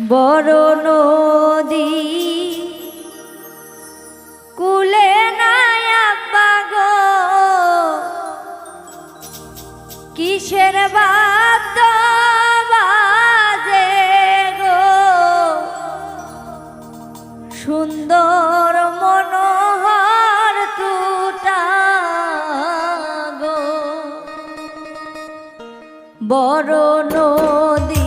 বড় নদী কুলে গো। কিসের বাদ বাজে গো? সুন্দর মনোহর তুটা গো। বড় নদী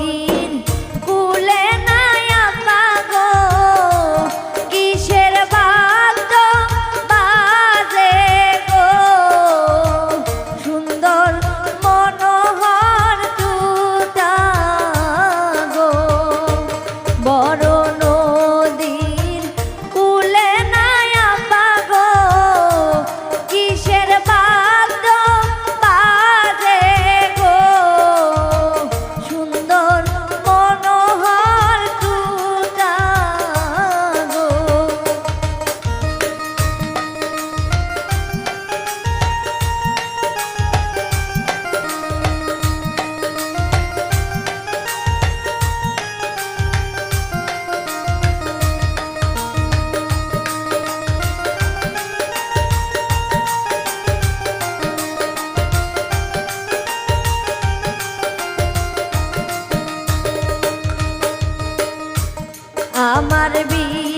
আমার বিয়ে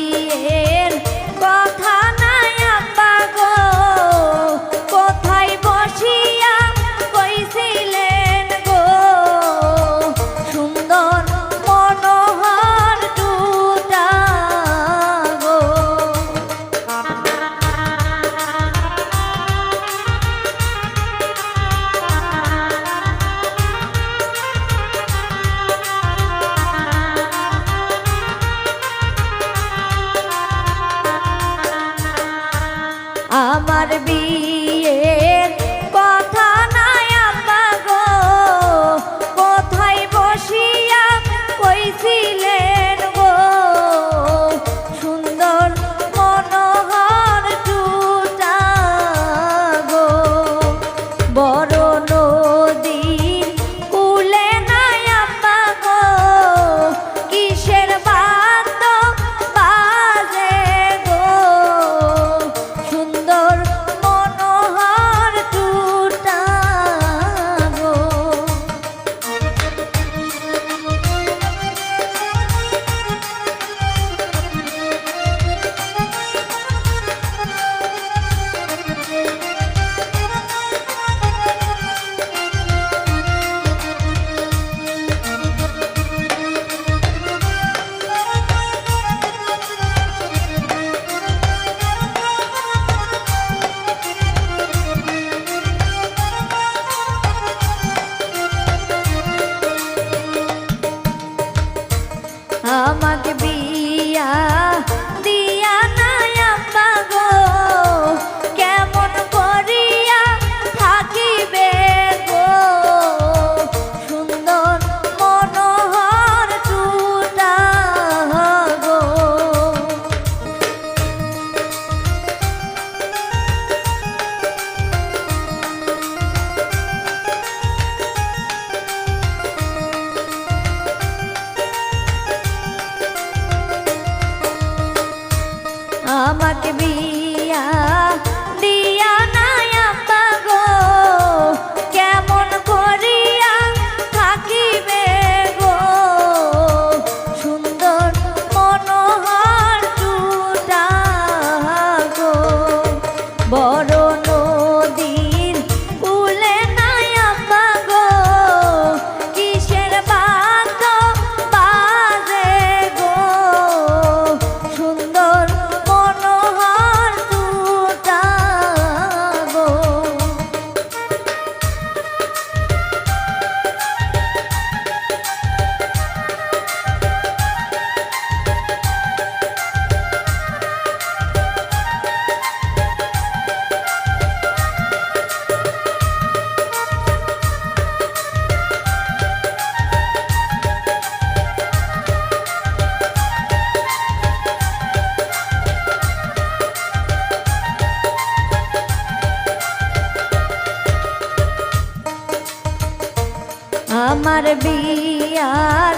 আমার বিয়ে। আমাকে বিয়া আমার বিয়ার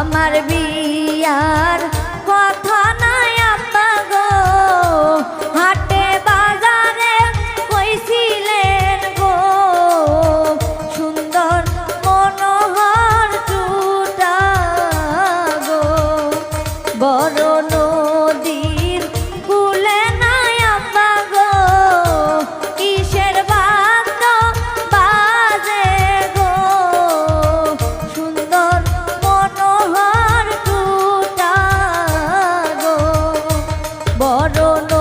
আমার বিয়ার no